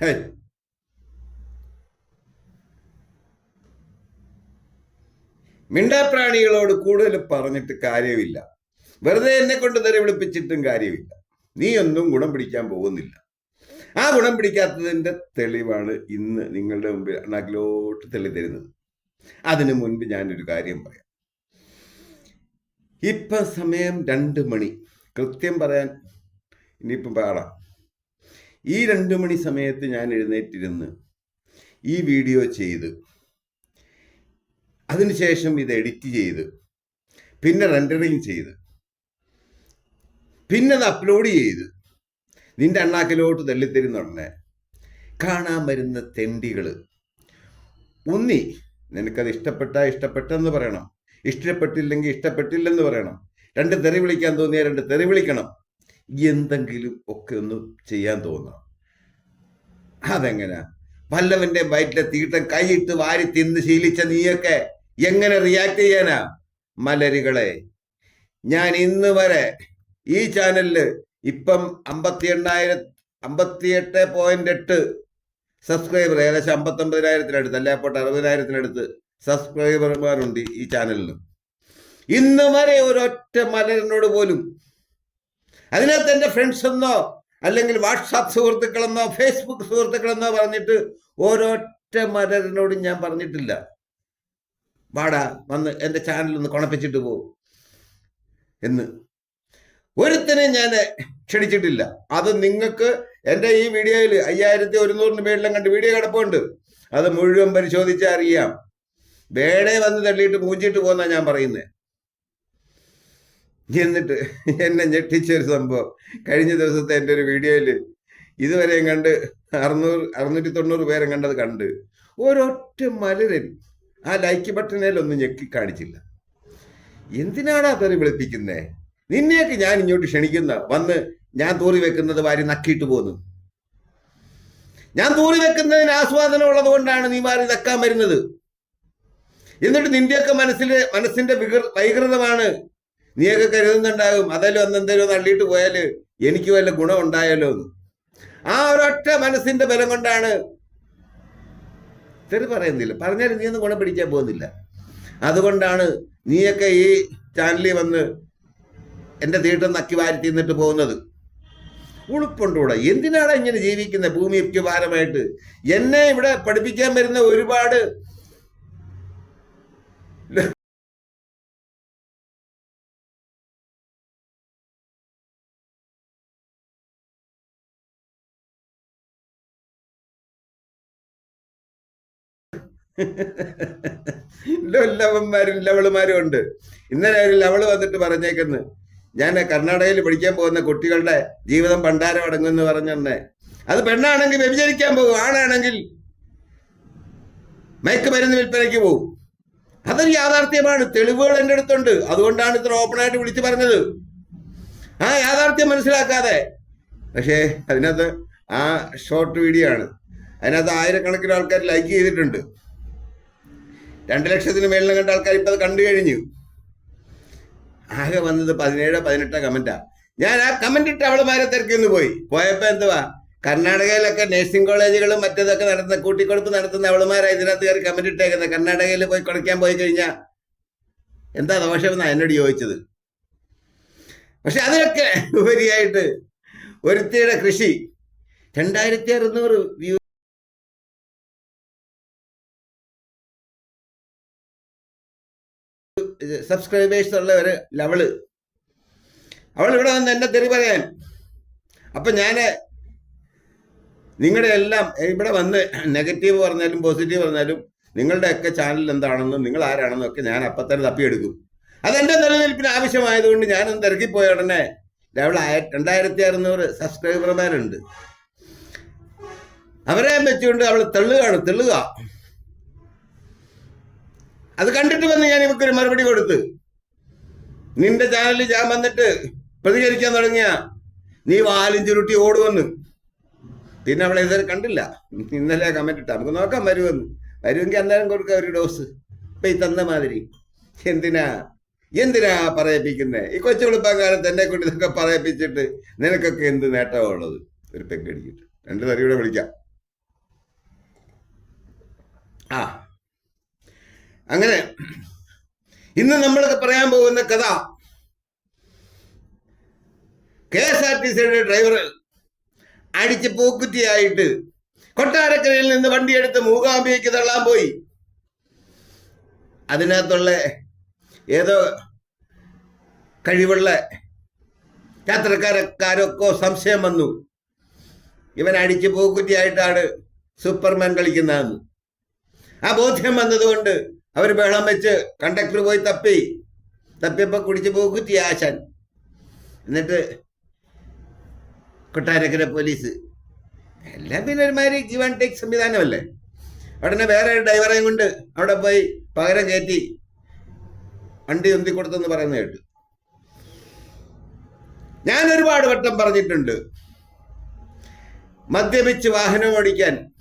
ഹേ. മിണ്ടാപ്രാണികളോട് കൂടുതൽ പറഞ്ഞിട്ട് കാര്യമില്ല. വെറുതെ എന്നെ കൊണ്ട് തരെ വിളിപ്പിച്ചിട്ടും കാര്യമില്ല. നീ ഒന്നും ഗുണം പിടിക്കാൻ പോകുന്നില്ല. ആ ഗുണം പിടിക്കാത്തതിന്റെ തെളിവാണ് ഇന്ന് നിങ്ങളുടെ മുമ്പിൽ അണ്ണാക്കിലോട്ട് തെളി തരുന്നത് അതിനു മുൻപ് ഞാനൊരു കാര്യം പറയാം. ഇപ്പം സമയം രണ്ട് മണി. കൃത്യം പറയാൻ ഇനിയിപ്പം പാടാം. ഈ രണ്ട് മണി സമയത്ത് ഞാൻ എഴുന്നേറ്റിരുന്ന് ഈ വീഡിയോ ചെയ്ത് അതിനുശേഷം ഇത് എഡിറ്റ് ചെയ്ത് പിന്നെ റെൻഡറിങ് ചെയ്ത് പിന്നെ അത് അപ്ലോഡ് ചെയ്ത് നിന്റെ അണ്ണാക്കിലോട്ട് ഉടനെ കാണാൻ വരുന്ന തെണ്ടികൾ ഒന്നി നിനക്കത് ഇഷ്ടപ്പെട്ട ഇഷ്ടപ്പെട്ടെന്ന് പറയണം. ഇഷ്ടപ്പെട്ടില്ലെങ്കിൽ ഇഷ്ടപ്പെട്ടില്ലെന്ന് പറയണം. രണ്ട് തെറി വിളിക്കാൻ തോന്നിയാൽ രണ്ട് തെറി വിളിക്കണം. എന്തെങ്കിലും ഒക്കെ ഒന്ന് ചെയ്യാൻ തോന്നാം. അതെങ്ങനാ? വല്ലവന്റെ വയറ്റിലെ തീട്ടം കൈയിട്ട് വാരി തിന്ന് ശീലിച്ച നീയൊക്കെ എങ്ങനെ റിയാക്ട് ചെയ്യാനാ? മലരികളെ ഞാൻ ഇന്ന് വരെ ഈ ചാനലിൽ ഇപ്പം അമ്പത്തി എണ്ണായിരം അമ്പത്തിയെട്ട് പോയിന്റ് എട്ട് സബ്സ്ക്രൈബർ ഏകദേശം അമ്പത്തൊമ്പതിനായിരത്തിനടുത്ത് അല്ലെ അപ്പോട്ട് അറുപതിനായിരത്തിനടുത്ത് സബ്സ്ക്രൈബർമാരുണ്ട് ഈ ചാനലിൽ ഇന്ന് വരെ ഒരൊറ്റ മലരനോട് പോലും അതിനകത്ത് എന്റെ ഫ്രണ്ട്സ് എന്നോ അല്ലെങ്കിൽ വാട്സാപ്പ് സുഹൃത്തുക്കളെന്നോ ഫേസ്ബുക്ക് സുഹൃത്തുക്കളെന്നോ പറഞ്ഞിട്ട് ഓരോറ്റ മരനോടും ഞാൻ പറഞ്ഞിട്ടില്ല. വാടാ വന്ന് എന്റെ ചാനൽ ഒന്ന് കുണപ്പിച്ചിട്ട് പോ എന്ന്. ഒരുത്തനെ ഞാൻ ക്ഷണിച്ചിട്ടില്ല. അത് നിങ്ങൾക്ക് എന്റെ ഈ വീഡിയോയിൽ അയ്യായിരത്തി ഒരുന്നൂറിന് മേളിലും കണ്ട് വീഡിയോ കിടപ്പുണ്ട്. അത് മുഴുവൻ പരിശോധിച്ചാൽ അറിയാം. വേടെ വന്ന് തള്ളിയിട്ട് മൂഞ്ചിട്ട് പോകുന്ന ഞാൻ പറയുന്നത് എന്നിട്ട് എന്നെ ഞെട്ടിച്ച ഒരു സംഭവം. കഴിഞ്ഞ ദിവസത്തെ എന്റെ ഒരു വീഡിയോയിൽ ഇതുവരെയും കണ്ട് അറുന്നൂറ് അറുന്നൂറ്റി തൊണ്ണൂറ് പേരെ കണ്ടത് കണ്ട്. ഒരൊറ്റ മലരൻ ആ ലൈക്ക് ബട്ടണേലൊന്നും ഞെക്കി കാണിച്ചില്ല. എന്തിനാണ് ആ തെറി വിളിപ്പിക്കുന്നേ? നിന്നെയൊക്കെ ഞാൻ ഇങ്ങോട്ട് ക്ഷണിക്കുന്ന വന്ന് ഞാൻ തൂറി വെക്കുന്നത് വാരി നക്കിയിട്ട് പോന്നു. ഞാൻ തൂറി വെക്കുന്നതിന് ആസ്വാദനം ഉള്ളത് കൊണ്ടാണ് നീ മാറി നക്കാൻ വരുന്നത്. എന്നിട്ട് നിന്റെയൊക്കെ മനസ്സിലെ മനസ്സിന്റെ വികൃ വൈകൃതമാണ് നീയൊക്കെ കരുതുന്നുണ്ടാകും. അതെല്ലാം ഒന്ന് എന്തെങ്കിലും തള്ളിയിട്ട് പോയാൽ എനിക്ക് വല്ല ഗുണം ഉണ്ടായാലോ എന്ന്. ആ ഒരൊറ്റ മനസ്സിന്റെ ബലം കൊണ്ടാണ്. തെറി പറയുന്നില്ല. പറഞ്ഞാലും നീ ഒന്നും ഗുണം പിടിക്കാൻ പോകുന്നില്ല. അതുകൊണ്ടാണ് നീയൊക്കെ ഈ ചാനലിൽ വന്ന് എന്റെ തീട്ടം നക്കി വാരി തിന്നിട്ട് പോകുന്നത്. ഉളുപ്പുണ്ടൂടെ. എന്തിനാണ് ഇങ്ങനെ ജീവിക്കുന്നത് ഭൂമിക്ക് ഭാരമായിട്ട്. എന്നെ ഇവിടെ പഠിപ്പിക്കാൻ വരുന്ന ഒരുപാട് ലവന്മാരും ലവളുമാരും ഉണ്ട്. ഇന്നലെ ഒരു ലവൾ വന്നിട്ട് പറഞ്ഞേക്കുന്നു ഞാൻ കർണാടകയിൽ പഠിക്കാൻ പോകുന്ന കുട്ടികളുടെ ജീവിതം പണ്ടാരം അടങ്ങുമെന്ന് പറഞ്ഞെന്നെ. അത് പെണ്ണാണെങ്കിൽ വ്യഭിചരിക്കാൻ പോകും ആണാണെങ്കിൽ മയക്കുമരുന്ന് വിൽപ്പനയ്ക്ക് പോകും. അതൊരു യാഥാർത്ഥ്യമാണ്. തെളിവുകൾ എന്റെ അടുത്തുണ്ട്. അതുകൊണ്ടാണ് ഇത്ര ഓപ്പണായിട്ട് വിളിച്ചു പറഞ്ഞത്. ആ യാഥാർത്ഥ്യം മനസ്സിലാക്കാതെ. പക്ഷേ അതിനകത്ത് ആ ഷോർട്ട് വീഡിയോ ആണ്. അതിനകത്ത് ആയിരക്കണക്കിന് ആൾക്കാർ ലൈക്ക് ചെയ്തിട്ടുണ്ട്. രണ്ട് ലക്ഷത്തിന് മേളിൽ കണ്ട ആൾക്കാർ ഇപ്പം അത് കണ്ടു കഴിഞ്ഞു. ആകെ വന്നത് പതിനേഴോ പതിനെട്ടോ കമന്റാ ഞാൻ ആ കമന്റ് ഇട്ട് അവളുമാരെ തിരക്കിന്ന് പോയി. പോയപ്പോൾ എന്തുവാ? കർണാടകയിലൊക്കെ നഴ്സിംഗ് കോളേജുകളും മറ്റേതൊക്കെ നടത്തുന്ന കൂട്ടിക്കൊടുപ്പ് നടത്തുന്ന അവളുമാരാണ് ഇതിനകത്ത് കയറി കമന്റ് ഇട്ടേക്കുന്നത് കർണാടകയിൽ പോയി കുടയ്ക്കാൻ പോയി കഴിഞ്ഞാൽ എന്താ ദോഷമെന്നാണ് എന്നോട് ചോദിച്ചത്. പക്ഷെ അതിനൊക്കെ ഉപരിയായിട്ട് ഒരുത്തിയുടെ കൃഷി രണ്ടായിരത്തി അറുന്നൂറ് വ്യൂ സബ്സ്ക്രൈബേഴ്സ് ഉള്ള ഒരു ലവൾ. അവൾ ഇവിടെ വന്ന് എന്നെ തെറി പറയാൻ. അപ്പൊ ഞാൻ നിങ്ങളുടെ എല്ലാം ഇവിടെ വന്ന് നെഗറ്റീവ് പറഞ്ഞാലും പോസിറ്റീവ് പറഞ്ഞാലും നിങ്ങളുടെയൊക്കെ ചാനൽ എന്താണെന്നും നിങ്ങൾ ആരാണെന്നും ഒക്കെ ഞാൻ അപ്പം തന്നെ തപ്പിയെടുക്കും. അതെന്റെ നിലനിൽപ്പിന് ആവശ്യമായതുകൊണ്ട് ഞാനൊന്ന് തിരക്കിപ്പോയ ഉടനെ ലെവൽ ആയ- രണ്ടായിരത്തി അറുന്നൂറ് സബ്സ്ക്രൈബർമാരുണ്ട് അവരെ വെച്ചുകൊണ്ട് അവൾ തെള്ളുകയാണ് തെള്ളുക. അത് കണ്ടിട്ട് വന്ന് ഞാൻ ഇവക്കൊരു മറുപടി കൊടുത്ത്. നിന്റെ ചാനലിൽ ഞാൻ വന്നിട്ട് പ്രതികരിക്കാൻ തുടങ്ങിയ നീ വാലും ചുരുട്ടി ഓടുവന്ന്. പിന്നെ അവളെ ഇതുവരെ കണ്ടില്ല. ഇന്നലെ കമന്റ് ഇട്ട. നമുക്ക് നോക്കാം വരുമെന്ന്. വരുമെങ്കിൽ അന്നേരം കൊടുക്കാം ഒരു ഡോസ് ഇപ്പൊ ഈ തന്ന മാതിരി. എന്തിനാ? എന്തിനാ പറയിപ്പിക്കുന്നേ? ഈ കൊച്ചു വെളുപ്പാൻ കാലത്ത് എന്നെ കൊണ്ട് ഇതൊക്കെ പറയിപ്പിച്ചിട്ട് നിനക്കൊക്കെ എന്ത് നേട്ടമാണുള്ളത്? ഒരു പെഗ് അടിക്കിട്ട് രണ്ട് തറിയൂടെ വിളിക്കാം. ആ. അങ്ങനെ ഇന്ന് നമ്മൾ പറയാൻ പോകുന്ന കഥ കെ എസ് ആർ ടി സിയുടെ ഡ്രൈവർ അടിച്ച് പൂക്കുറ്റിയായിട്ട് കൊട്ടാരക്കരയിൽ നിന്ന് വണ്ടിയെടുത്ത് മൂകാംബിയയ്ക്ക് തള്ളാൻ പോയി. അതിനകത്തുള്ള ഏതോ കഴിവുള്ള യാത്രക്കാരക്കാരൊക്കെ സംശയം വന്നു. ഇവൻ അടിച്ച് പൂക്കുറ്റിയായിട്ടാണ് സൂപ്പർമാൻ കളിക്കുന്നതെന്ന്. ആ ബോധ്യം വന്നതുകൊണ്ട് അവർ ബഹളം വെച്ച് കണ്ടക്ടർ പോയി തപ്പി. തപ്പിയപ്പോൾ കുടിച്ച് പോകുത്തി ആശാൻ. എന്നിട്ട് കൊട്ടാരക്കര പോലീസ്. എല്ലാം പിന്നെ ഒരുമാതിരി ഗിവ് ആൻഡ് ടേക്ക് സംവിധാനമല്ലേ? ഉടനെ വേറെ ഒരു ഡ്രൈവറെയും കൊണ്ട് അവിടെ പോയി പകരം കയറ്റി വണ്ടി ഉന്തി കൊടുത്തെന്ന് പറയുന്നത് കേട്ടു. ഞാൻ ഒരുപാട് വട്ടം പറഞ്ഞിട്ടുണ്ട്. മദ്യപിച്ച് വാഹനം ഓടിക്കാൻ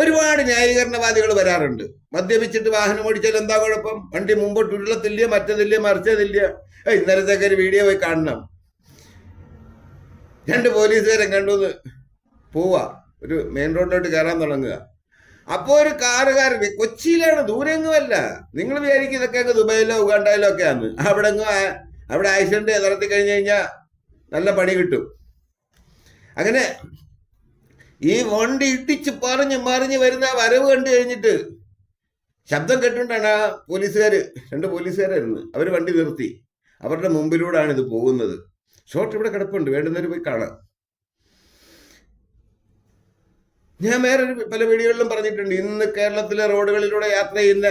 ഒരുപാട് ന്യായീകരണവാദികൾ വരാറുണ്ട്. മദ്യപിച്ചിട്ട് വാഹനം ഓടിച്ചാൽ എന്താ കുഴപ്പം? വണ്ടി മുമ്പോട്ട് ഉരുളത്തില്ല മറ്റതില്ല മറിച്ചതില്ല ഏയ് ഇന്നലത്തെ ഒരു വീഡിയോ പോയി കാണണം. രണ്ട് പോലീസുകാരെ കണ്ടുവന്ന് പോവാ. ഒരു മെയിൻ റോഡിലോട്ട് കയറാൻ തുടങ്ങുക. അപ്പോൾ ഒരു കാറുകാരൻ കൊച്ചിയിലാണ് ദൂരെങ്ങുമല്ല. നിങ്ങൾ വിചാരിക്കും ഇതൊക്കെ അങ്ങ് ദുബൈയിലോ ഉഗാണ്ടയിലോ ഒക്കെയാണ് അവിടെ അവിടെ ആക്സിഡന്റ് നടത്തി കഴിഞ്ഞു കഴിഞ്ഞാൽ നല്ല പണി കിട്ടും. അങ്ങനെ ഈ വണ്ടി ഇടിച്ച് പറഞ്ഞ് മറിഞ്ഞ് വരുന്ന വരവ് കണ്ടു കഴിഞ്ഞിട്ട് ശബ്ദം കേട്ടുകൊണ്ടാണ് ആ പോലീസുകാർ രണ്ട് പോലീസുകാരായിരുന്നു. അവർ വണ്ടി നിർത്തി. അവരുടെ മുമ്പിലൂടെയാണ് ഇത് പോകുന്നത്. ഷോർട്ട് ഇവിടെ കിടപ്പുണ്ട്. വേണ്ടുന്നവർ പോയി കാണാം. ഞാൻ വേറെ പല വീഡിയോകളിലും പറഞ്ഞിട്ടുണ്ട്. ഇന്ന് കേരളത്തിലെ റോഡുകളിലൂടെ യാത്ര ചെയ്യുന്ന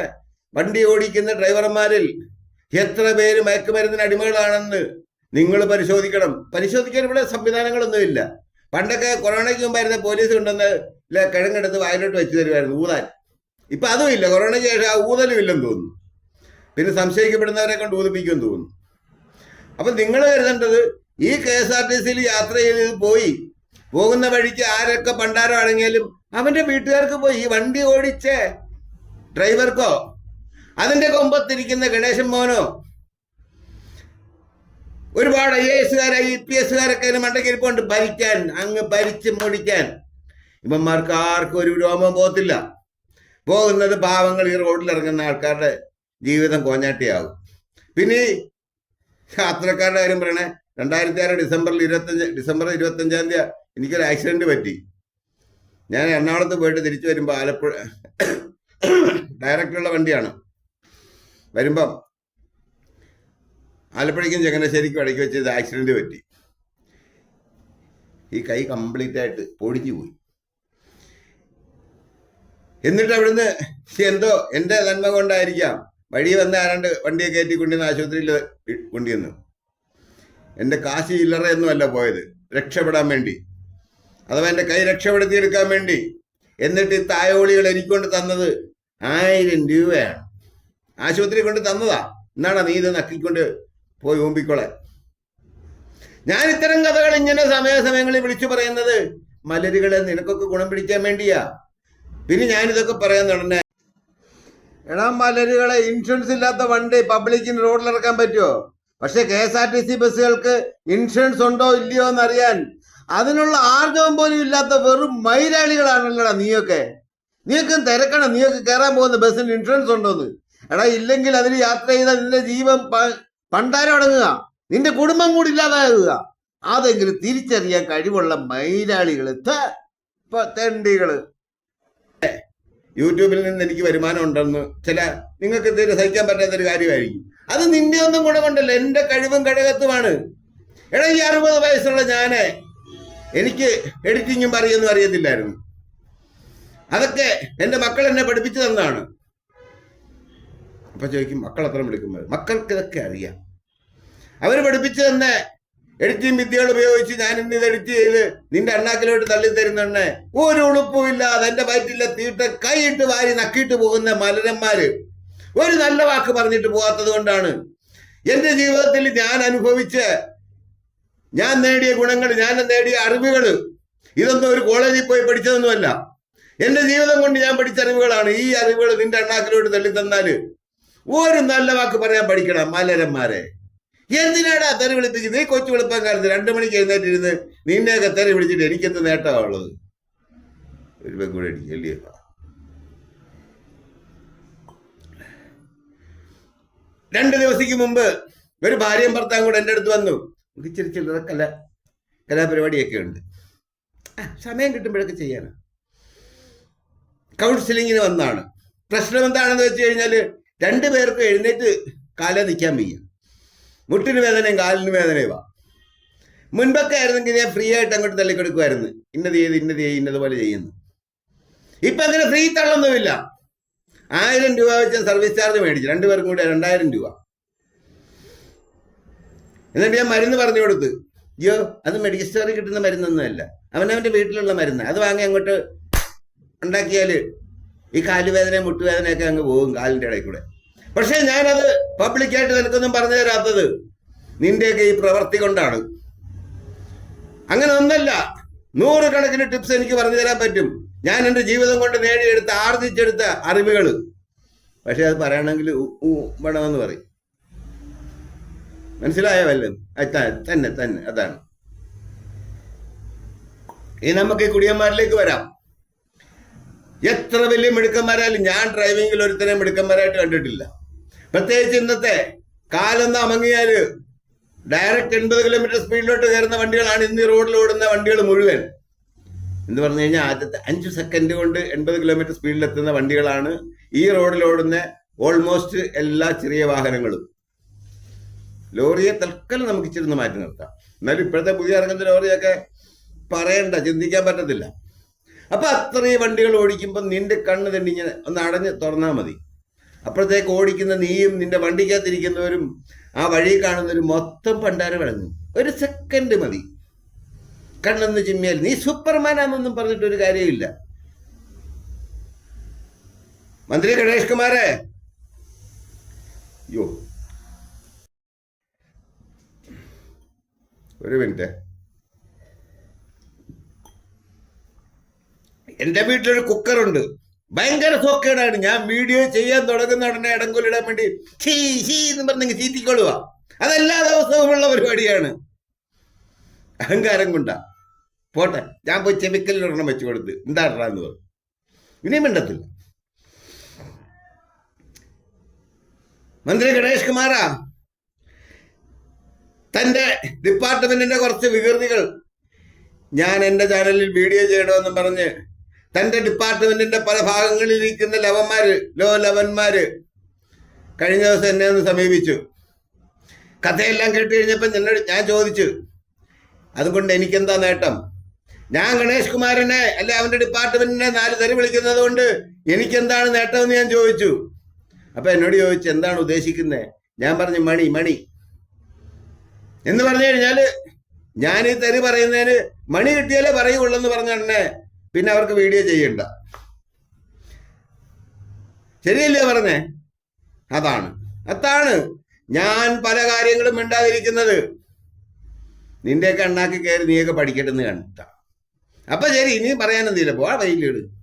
വണ്ടി ഓടിക്കുന്ന ഡ്രൈവർമാരിൽ എത്ര പേര് മയക്കുമരുന്നിന് അടിമകളാണെന്ന് നിങ്ങൾ പരിശോധിക്കണം. പരിശോധിക്കാൻ ഇവിടെ സംവിധാനങ്ങളൊന്നുമില്ല. പണ്ടൊക്കെ കൊറോണയ്ക്ക് മുമ്പായിരുന്ന പോലീസ് കൊണ്ടുവന്ന് കിഴങ്ങെടുത്ത് വായിലോട്ട് വെച്ച് തരുമായിരുന്നു ഊതാൻ. ഇപ്പൊ അതും ഇല്ല. കൊറോണയ്ക്ക് ശേഷം ആ ഊതലും ഇല്ലെന്ന് തോന്നുന്നു. പിന്നെ സംശയിക്കപ്പെടുന്നവരെ കൊണ്ട് ഊതിപ്പിക്കുമെന്ന് തോന്നുന്നു. അപ്പൊ നിങ്ങൾ കരുതേണ്ടത് ഈ കെ എസ് ആർ ടി സിയിൽ യാത്ര ചെയ്ത് പോയി. പോകുന്ന വഴിക്ക് ആരൊക്കെ പണ്ടാരം അടങ്ങിയാലും അവന്റെ വീട്ടുകാർക്ക് പോയി. ഈ വണ്ടി ഓടിച്ച ഡ്രൈവർക്കോ? അതിന്റെ കൊമ്പത്തിരിക്കുന്ന ഗണേശൻ മോനോ? ഒരുപാട് ഐ എ എസുകാർ ഐ പി എസുകാരൊക്കെ അതിന് മണ്ടക്കിരിപ്പുണ്ട് ഭരിക്കാൻ അങ്ങ് ഭരിച്ച് മുടിക്കാൻ. ഇവന്മാർക്ക് ആർക്കും ഒരു രോമം പോകത്തില്ല. പോകുന്നത് പാവങ്ങൾ ഈ റോഡിൽ ഇറങ്ങുന്ന ആൾക്കാരുടെ ജീവിതം കോഞ്ഞാട്ടിയാകും. പിന്നെ യാത്രക്കാരുടെ കാര്യം പറയണേ രണ്ടായിരത്തി ആറ് ഡിസംബറിൽ ഇരുപത്തഞ്ച് ഡിസംബർ ഇരുപത്തഞ്ചാം തീയതി എനിക്കൊരു ആക്സിഡന്റ് പറ്റി. ഞാൻ എറണാകുളത്ത് പോയിട്ട് തിരിച്ചു വരുമ്പോൾ ആലപ്പുഴ ഡയറക്റ്റുള്ള വണ്ടിയാണ്. വരുമ്പം ആലപ്പുഴയ്ക്കും ചങ്ങനാശ്ശേരിക്കും ഇടയ്ക്ക് വെച്ച് ഇത് ആക്സിഡന്റ് പറ്റി. ഈ കൈ കംപ്ലീറ്റ് ആയിട്ട് പൊടിഞ്ഞു പോയി. എന്നിട്ട് അവിടുന്ന് എന്തോ എന്റെ നന്മ കൊണ്ടായിരിക്കാം. വഴി വന്ന് ആരാണ്ട് വണ്ടിയെ കയറ്റി കൊണ്ടുവന്ന് ആശുപത്രിയിൽ കൊണ്ടുവന്നു. എന്റെ കാശി ഇല്ലറയൊന്നുമല്ല പോയത്. രക്ഷപ്പെടാൻ വേണ്ടി. അഥവാ എന്റെ കൈ രക്ഷപ്പെടുത്തിയെടുക്കാൻ വേണ്ടി. എന്നിട്ട് ഈ തായോളികൾ എനിക്കൊണ്ട് തന്നത് ആയിരം രൂപയാണ്. ആശുപത്രി കൊണ്ട് തന്നതാ. എന്നാണ് നീ ഇത് നക്കിക്കൊണ്ട് പോയി ഊമ്പിക്കോളെ ഞാൻ ഇത്തരം കഥകൾ ഇങ്ങനെ സമയാസമയങ്ങളിൽ വിളിച്ചു പറയുന്നത് മലരുകളെ നിനക്കൊക്കെ ഗുണം പിടിക്കാൻ വേണ്ടിയാ. പിന്നെ ഞാനിതൊക്കെ പറയാൻ തുടങ്ങി എടാ മലരുകളെ ഇൻഷുറൻസ് ഇല്ലാത്ത വണ്ടി പബ്ലിക്കിന് റോഡിൽ ഇറക്കാൻ പറ്റുമോ പക്ഷെ K S R T C ബസ്സുകൾക്ക് insurance ഉണ്ടോ ഇല്ലയോ എന്നറിയാൻ അതിനുള്ള ആർജവം പോലും ഇല്ലാത്ത വെറും മൈരാളികളാണല്ലോടാ നീയൊക്കെ. നീയൊക്കെ തിരക്കണം നീയൊക്കെ കയറാൻ പോകുന്ന ബസ്സിന് ഇൻഷുറൻസ് ഉണ്ടോന്ന്. എടാ ഇല്ലെങ്കിൽ അതിന് യാത്ര ചെയ്താൽ നിന്റെ ജീവൻ പണ്ടാരം അടങ്ങുക. നിന്റെ കുടുംബം കൂടി ഇല്ലാതാകുക. അതെങ്കിലും തിരിച്ചറിയാൻ കഴിവുള്ള മൈലാളികളെത്ത തെണ്ടികൾ. യൂട്യൂബിൽ നിന്ന് എനിക്ക് വരുമാനം ഉണ്ടെന്ന് ചില നിങ്ങൾക്ക് തീരെ സഹിക്കാൻ പറ്റാത്ത ഒരു കാര്യമായിരിക്കും. അത് നിന്റെ ഒന്നും ഗുണമുണ്ടല്ലോ. എന്റെ കഴിവും കഴകത്തുമാണ്. എടാ ഈ അറുപത് വയസ്സുള്ള ഞാൻ എനിക്ക് എഡിറ്റിങ്ങും പറയുമെന്നും അറിയത്തില്ലായിരുന്നു. അതൊക്കെ എന്റെ മക്കൾ എന്നെ പഠിപ്പിച്ചു തന്നതാണ്. അപ്പൊ ചോദിക്കും മക്കൾ അത്ര വിളിക്കുമ്പോൾ മക്കൾക്ക് ഇതൊക്കെ അറിയാം. അവർ പഠിപ്പിച്ചു തന്നെ എഡിറ്റിംഗ് വിദ്യകൾ ഉപയോഗിച്ച് ഞാൻ ഇന്ന് ഇത് എഡിറ്റ് ചെയ്ത് നിന്റെ അണ്ണാക്കിലോട്ട് തള്ളി തരുന്നുണ്ടെ ഒരു ഉളുപ്പും ഇല്ലാതെ എന്റെ വയറ്റിലെ തീട്ട കൈയിട്ട് വാരി നക്കിയിട്ട് പോകുന്ന മലരന്മാര് ഒരു നല്ല വാക്ക് പറഞ്ഞിട്ട് പോകാത്തത് കൊണ്ടാണ് എന്റെ ജീവിതത്തിൽ ഞാൻ അനുഭവിച്ച ഞാൻ നേടിയ ഗുണങ്ങൾ ഞാൻ നേടിയ അറിവുകൾ. ഇതൊന്നും ഒരു കോളേജിൽ പോയി പഠിച്ചതൊന്നുമല്ല. എന്റെ ജീവിതം കൊണ്ട് ഞാൻ പഠിച്ച അറിവുകളാണ്. ഈ അറിവുകൾ നിന്റെ അണ്ണാക്കിലോട്ട് തള്ളി തന്നാൽ ഒരു നല്ല വാക്ക് പറയാൻ പഠിക്കണം മലരന്മാരെ. എന്തിനാടാ തെറി വിളിപ്പിക്കുന്നത് നീ കൊച്ചു വെളുപ്പക്കാലത്ത് രണ്ടു മണിക്ക് എഴുന്നേറ്റിരുന്ന് നിന്നെയൊക്കെ തെറി വിളിച്ചിട്ട് എനിക്കെന്ത് നേട്ടമാണുള്ളത്? ഒരു പെൺകുടി അടിക്കല്ലേ രണ്ട് ദിവസത്തേക്ക് മുമ്പ് ഒരു ഭാര്യയും ഭർത്താവും കൂടെ എന്റെ അടുത്ത് വന്നു. ഇച്ചിരി ചില്ലറ കല കലാപരിപാടിയൊക്കെ ഉണ്ട്. സമയം കിട്ടുമ്പോഴൊക്കെ ചെയ്യാനാണ് കൗൺസിലിങ്ങിന് വന്നാണ്. പ്രശ്നം എന്താണെന്ന് വെച്ച് കഴിഞ്ഞാൽ രണ്ടു പേർക്കും എഴുന്നേറ്റ് കാലം നിൽക്കാൻ വയ്യ. മുട്ടിന് വേദനയും കാലിന് വേദനയും വാ മുൻപൊക്കെ ആയിരുന്നെങ്കിൽ ഞാൻ ഫ്രീ ആയിട്ട് അങ്ങോട്ട് തള്ളിക്കൊടുക്കുമായിരുന്നു. ഇന്നത് ചെയ്ത് ഇന്നത് ചെയ്ത് ഇന്നതുപോലെ ചെയ്യുന്നു. ഇപ്പൊ അങ്ങനെ ഫ്രീ തള്ളൊന്നുമില്ല. ആയിരം രൂപ വെച്ച് സർവീസ് ചാർജ് മേടിച്ചു. രണ്ടുപേർക്കും കൂടെ രണ്ടായിരം രൂപ. എന്നിട്ട് ഞാൻ മരുന്ന് പറഞ്ഞു കൊടുത്ത്. അയ്യോ അത് മെഡിക്കൽ സ്റ്റോറിൽ കിട്ടുന്ന മരുന്നൊന്നുമല്ല. അവനവന്റെ വീട്ടിലുള്ള മരുന്ന്. അത് വാങ്ങി അങ്ങോട്ട് ഉണ്ടാക്കിയാൽ ഈ കാലുവേദന മുട്ടുവേദനയൊക്കെ അങ്ങ് പോകും കാലിന്റെ ഇടയിൽ കൂടെ. പക്ഷേ ഞാനത് പബ്ലിക്കായിട്ട് നിനക്കൊന്നും പറഞ്ഞു തരാത്തത് നിന്റെയൊക്കെ ഈ പ്രവൃത്തി കൊണ്ടാണ്. അങ്ങനെ ഒന്നല്ല നൂറുകണക്കിന് ടിപ്സ് എനിക്ക് പറഞ്ഞു തരാൻ പറ്റും. ഞാൻ എന്റെ ജീവിതം കൊണ്ട് നേടിയെടുത്ത ആർജിച്ചെടുത്ത അറിവുകൾ. പക്ഷെ അത് പറയണമെങ്കിൽ വേണമെന്ന് പറയും. മനസ്സിലായോ വല്ലതും? തന്നെ തന്നെ അതാണ്. ഇനി നമുക്ക് ഈ കുടിയന്മാരിലേക്ക് വരാം. എത്ര വലിയ മിടുക്കന്മാരായാലും ഞാൻ ഡ്രൈവിംഗിൽ ഒരുത്തനെ മിടുക്കന്മാരായിട്ട് കണ്ടിട്ടില്ല. പ്രത്യേകിച്ച് ഇന്നത്തെ കാലെന്ന് അമങ്ങിയാൽ ഡയറക്റ്റ് എൺപത് കിലോമീറ്റർ സ്പീഡിലോട്ട് കയറുന്ന വണ്ടികളാണ് ഇന്ന് ഈ റോഡിൽ ഓടുന്ന വണ്ടികൾ മുഴുവൻ. എന്ന് പറഞ്ഞു കഴിഞ്ഞാൽ ആദ്യത്തെ അഞ്ച് സെക്കൻഡ് കൊണ്ട് എൺപത് കിലോമീറ്റർ സ്പീഡിൽ എത്തുന്ന വണ്ടികളാണ് ഈ റോഡിൽ ഓടുന്ന ഓൾമോസ്റ്റ് എല്ലാ ചെറിയ വാഹനങ്ങളും. ലോറിയെ തൽക്കാലം നമുക്ക് ഇച്ചിരി ഒന്ന് മാറ്റി നിർത്താം. എന്നാലും ഇപ്പോഴത്തെ പുതിയ ഇറങ്ങുന്ന ലോറിയൊക്കെ പറയണ്ട ചിന്തിക്കാൻ പറ്റത്തില്ല. അപ്പൊ അത്രയും വണ്ടികൾ ഓടിക്കുമ്പോൾ നിന്റെ കണ്ണ് തണ്ടിങ്ങനെ ഒന്ന് അടഞ്ഞ് തുറന്നാൽ മതി. അപ്പോഴത്തേക്ക് ഓടിക്കുന്ന നീയും നിന്റെ വണ്ടിക്കകത്തിരിക്കുന്നവരും ആ വഴി കാണുന്നവരും മൊത്തം പണ്ടാരം വിളങ്ങും ഒരു സെക്കൻഡ് മതി. കണ്ണൊന്ന് ചിമ്മിയാൽ നീ സൂപ്പർമാനാണെന്നൊന്നും പറഞ്ഞിട്ട് ഒരു കാര്യമില്ല മന്ത്രി ഗണേഷ് കുമാരെ. ഒരു മിനിറ്റ്. എന്റെ വീട്ടിലൊരു കുക്കറുണ്ട്. ഭയങ്കര സോക്കേടാണ്. ഞാൻ വീഡിയോ ചെയ്യാൻ തുടങ്ങുന്ന ഉടനെ ഇടങ്കൊല്ലിടാൻ വേണ്ടി. ഷീ ഷീ എന്ന് പറഞ്ഞെങ്കിൽ ചീറ്റിക്കൊള്ളുക. അതെല്ലാ ദിവസവും ഉള്ള പരിപാടിയാണ്. അഹങ്കാരം കൊണ്ടാ. പോട്ടെ ഞാൻ പോയി ചെമിക്കലിൽ ഒരെണ്ണം വെച്ച് കൊടുത്ത് എന്താ എന്ന് പറഞ്ഞു. ഇനിയും മിണ്ടത്തില്ല. മന്ത്രി ഗണേഷ് കുമാറാ. തന്റെ ഡിപ്പാർട്ട്മെന്റിന്റെ കുറച്ച് വികൃതികൾ ഞാൻ എന്റെ ചാനലിൽ വീഡിയോ ചെയ്യണമെന്നും പറഞ്ഞ് തന്റെ ഡിപ്പാർട്ട്മെന്റിന്റെ പല ഭാഗങ്ങളിൽ ഇരിക്കുന്ന ലവന്മാര് ലോ ലവന്മാര് കഴിഞ്ഞ ദിവസം എന്നെ ഒന്ന് സമീപിച്ചു. കഥയെല്ലാം കേട്ട് കഴിഞ്ഞപ്പോൾ എന്നോട് ഞാൻ ചോദിച്ചു അതുകൊണ്ട് എനിക്കെന്താ നേട്ടം? ഞാൻ ഗണേഷ് കുമാരനെ അല്ലെ അവന്റെ ഡിപ്പാർട്ട്മെന്റിനെ നാല് തെറി വിളിക്കുന്നത് കൊണ്ട് എനിക്കെന്താണ് നേട്ടമെന്ന് ഞാൻ ചോദിച്ചു. അപ്പൊ എന്നോട് ചോദിച്ചു എന്താണ് ഉദ്ദേശിക്കുന്നത് ഞാൻ പറഞ്ഞു മണി മണി. എന്ന് പറഞ്ഞു കഴിഞ്ഞാൽ ഞാൻ ഈ തെറി പറയുന്നതിന് മണി കിട്ടിയാലേ പറയുള്ളൂ എന്ന് പറഞ്ഞെ പിന്നെ അവർക്ക് വീഡിയോ ചെയ്യണ്ട. ശരിയല്ലേ പറഞ്ഞേ? അതാണ്. അതാണ് ഞാൻ പല കാര്യങ്ങളും മിണ്ടാതിരിക്കുന്നത്. നിന്റെയൊക്കെ അണ്ണാക്കി കയറി നീയൊക്കെ പഠിക്കട്ടെന്ന് കണ്ട. അപ്പൊ ശരി ഇനി പറയാനെന്തില്ല പോവാ വൈകിട്ട്